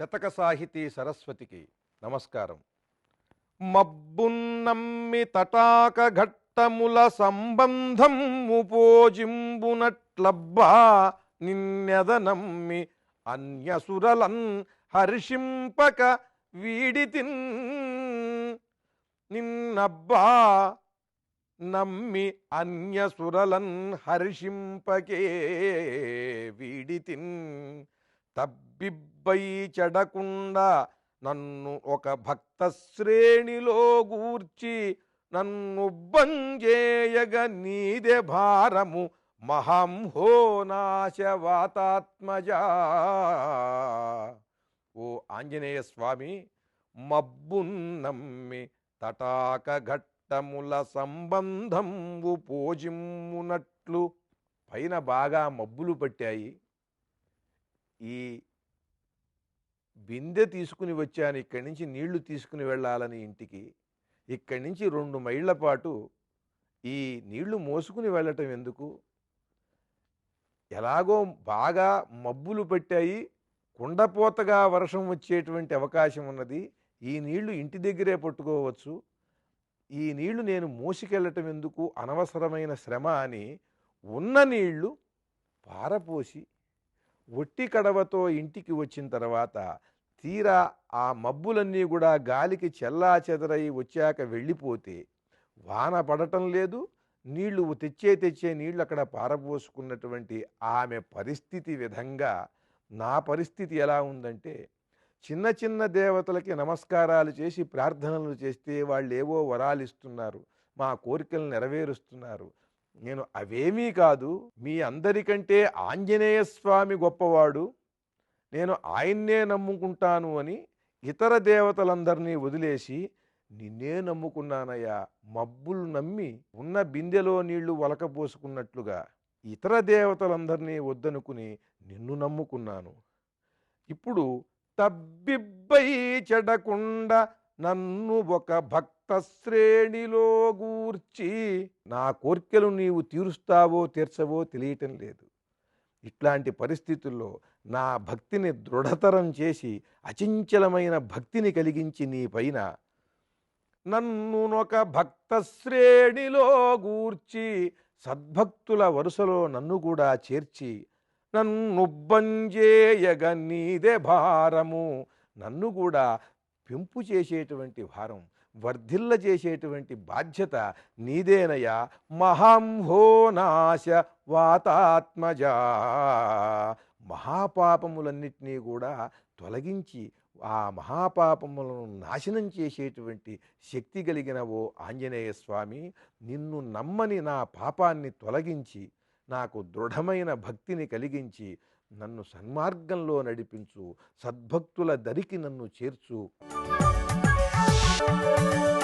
శతక సాహితీ సరస్వతికి నమస్కారం. మబ్బున్నమ్మి తటాక ఘట్టముల సంబంధం ఉపోజింబునట్లబ్బా నిన్నెదనమ్మి అన్యసురలన్ హర్షింపక వీడితిన్. నిన్నబ్బా నమ్మి అన్యసురలన్ హర్షింపకే వీడితిన్. తబ్బిబ్బై చెడకుండా నన్ను ఒక భక్త శ్రేణిలో గూర్చి నన్ను బంజేయగ నీదే భారము. మహంహో నాశవాతాత్మజ. ఓ ఆంజనేయ స్వామి మబ్బున్నమ్మి తటాక ఘట్టముల సంబంధంబు పోజిమ్మునట్లు పైన బాగా మబ్బులు పట్టాయి. ఈ బిందె తీసుకుని వచ్చాను ఇక్కడి నుంచి నీళ్ళు తీసుకుని వెళ్ళాలని ఇంటికి. ఇక్కడి నుంచి రెండు మైళ్ళ పాటు ఈ నీళ్ళు మోసుకుని వెళ్ళటం ఎందుకు? ఎలాగో బాగా మబ్బులు పెట్టాయి కుండపోతగా వర్షం వచ్చేటువంటి అవకాశం ఉన్నది. ఈ నీళ్ళు ఇంటి దగ్గరే పట్టుకోవచ్చు. ఈ నీళ్ళు నేను మోసుకెళ్ళటం ఎందుకు? అనవసరమైన శ్రమ అని ఉన్న నీళ్ళు పారపోసి ఒట్టి కడవతో ఇంటికి వచ్చిన తర్వాత తీరా ఆ మబ్బులన్నీ కూడా గాలికి చెల్లా చెదరై వచ్చాక వెళ్ళిపోతే వాన పడటం లేదు నీళ్ళు తెచ్చే తెచ్చే నీళ్ళు అక్కడ పారబోసుకున్నటువంటి ఆమె పరిస్థితి విధంగా నా పరిస్థితి ఎలా ఉందంటే చిన్న చిన్న దేవతలకి నమస్కారాలు చేసి ప్రార్థనలు చేస్తే వాళ్ళు ఏవో వరాలు ఇస్తున్నారు మా కోరికలు నెరవేరుస్తున్నారు నేను అవేమీ కాదు మీ అందరికంటే ఆంజనేయ స్వామి గొప్పవాడు నేను ఆయన్నే నమ్ముకుంటాను అని ఇతర దేవతలందరినీ వదిలేసి నిన్నే నమ్ముకున్నానయ్యా మబ్బులు నమ్మి ఉన్న బిందెలో నీళ్ళు వలకపోసుకున్నట్లుగా ఇతర దేవతలందరినీ వద్దనుకుని నిన్ను నమ్ముకున్నాను. ఇప్పుడు తబ్బిబ్బై చెడకుండా నన్ను ఒక భక్తి భక్తశ్రేణిలో గూర్చి నా కోర్కెలు నీవు తీరుస్తావో తీర్చవో తెలియటం లేదు. ఇట్లాంటి పరిస్థితుల్లో నా భక్తిని దృఢతరం చేసి అచంచలమైన భక్తిని కలిగించి నీ పైన నన్ను ఒక భక్తశ్రేణిలో గూర్చి సద్భక్తుల వరుసలో నన్ను కూడా చేర్చి నన్ను బంజేయగ నీదే భారము. నన్ను కూడా పెంపు చేసేటువంటి భారం వర్ధిల్ల చేసేటువంటి బాధ్యత నీదేనయా మహంహో నాశ వాతాత్మజా. మహాపాపములన్నిటినీ కూడా తొలగించి ఆ మహాపాపములను నాశనం చేసేటువంటి శక్తి కలిగిన ఓ ఆంజనేయ స్వామి నిన్ను నమ్మని నా పాపాన్ని తొలగించి నాకు దృఢమైన భక్తిని కలిగించి నన్ను సన్మార్గంలో నడిపించు సద్భక్తుల దరికి నన్ను చేర్చు. Thank you.